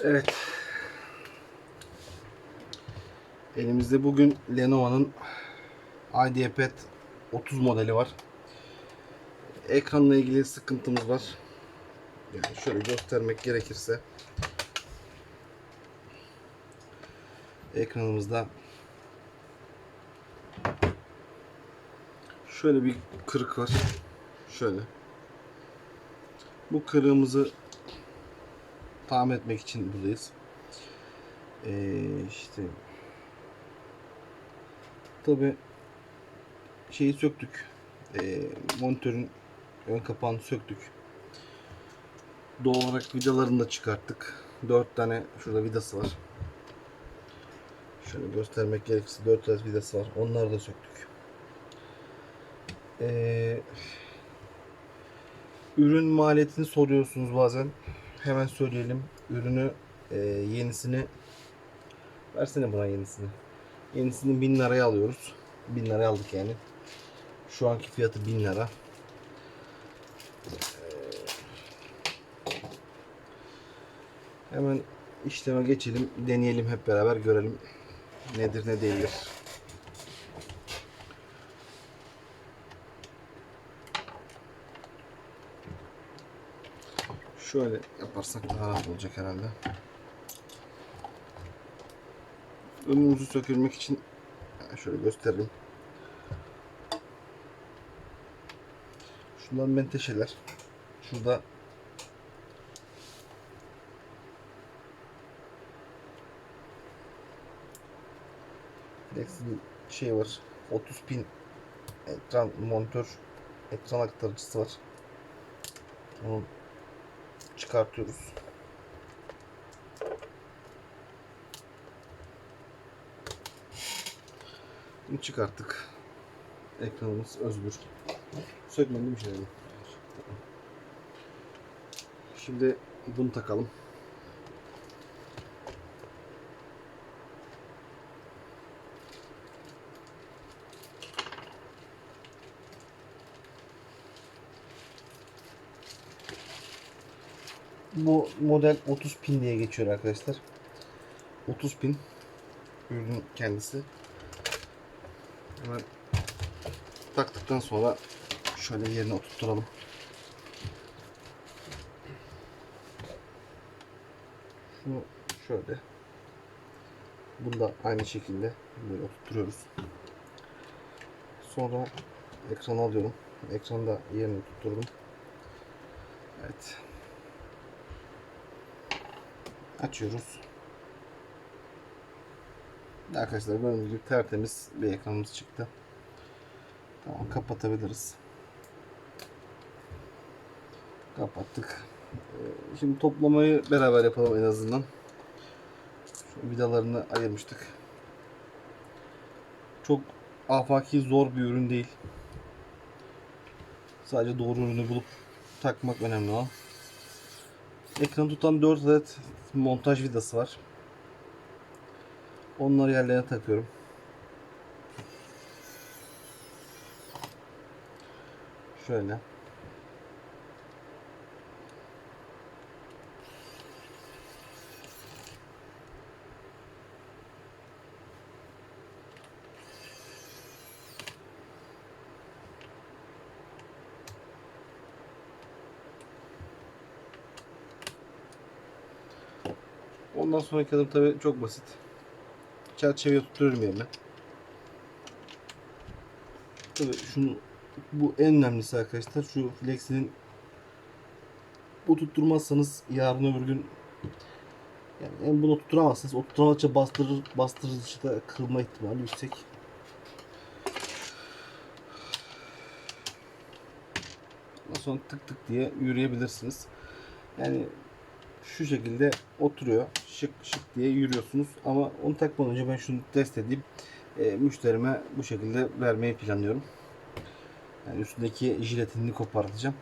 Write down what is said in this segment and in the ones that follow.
Evet. Elimizde bugün Lenovo'nun IdeaPad 30 modeli var. Ekranla ilgili sıkıntımız var. Yani şöyle göstermek gerekirse ekranımızda şöyle bir kırık var. Şöyle. Bu kırığımızı tamir etmek için buradayız. Ee, işte tabi şeyi söktük. Ee, monitörün ön kapağını söktük. Doğal olarak vidalarını da çıkarttık. 4 tane şurada vidası var. Şöyle göstermek gerekirse 4 tane vidası var. Onları da söktük. Ee, ürün maliyetini soruyorsunuz bazen. Hemen söyleyelim. Ürünü e, yenisini versene buna yenisini. Yenisini 1000 liraya alıyoruz. 1000 liraya aldık yani. Şu anki fiyatı 1000 lira. Hemen işleme geçelim. Deneyelim hep beraber görelim. Nedir ne değildir. Şöyle yaparsak daha rahat olacak herhalde. Önümüzü sökülmek için şöyle göstereyim. Şunlar menteşeler. Şurada Flex'in şey var. 30 pin ekran monitör ekran aktarıcısı var. Onu çıkartıyoruz. Bunu çıkarttık. Ekranımız özgür. Sökmedim şey. Tamam. Şimdi bunu takalım. Bu model 30 pin diye geçiyor arkadaşlar. 30 pin ürün kendisi. Hemen taktıktan sonra şöyle yerine oturtturalım. Şunu şöyle. Bunu da aynı şekilde böyle oturtuyoruz. Sonra ekranı alıyorum. Ekranı da yerine tutturdum. Evet. Açıyoruz. Arkadaşlar gördüğünüz gibi tertemiz bir ekranımız çıktı. Tamam kapatabiliriz. Kapattık. Ee, Şimdi toplamayı beraber yapalım en azından. Şu vidalarını ayırmıştık. Çok afaki zor bir ürün değil. Sadece doğru ürünü bulup takmak önemli olan. Ekranı tutan 4 adet montaj vidası var. Onları yerlerine takıyorum. Şöyle. Ondan sonraki adım tabi çok basit. Çerçeveye tutturuyorum yerine. Tabi şunu bu en önemlisi arkadaşlar. Şu flexinin bu tutturmazsanız yarın öbür gün yani en bunu tutturamazsınız. O tutturamadıkça bastırır, bastırıcı da kırılma ihtimali yüksek. Ondan sonra tık tık diye yürüyebilirsiniz. Yani şu şekilde oturuyor. Şık şık diye yürüyorsunuz. Ama onu takmadan önce ben şunu test edeyim. E, müşterime bu şekilde vermeyi planlıyorum. Yani üstündeki jiletini kopartacağım.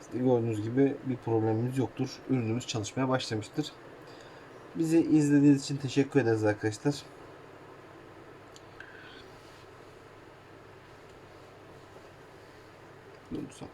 İşte gördüğünüz gibi bir problemimiz yoktur. Ürünümüz çalışmaya başlamıştır. Bizi izlediğiniz için teşekkür ederiz arkadaşlar. Son.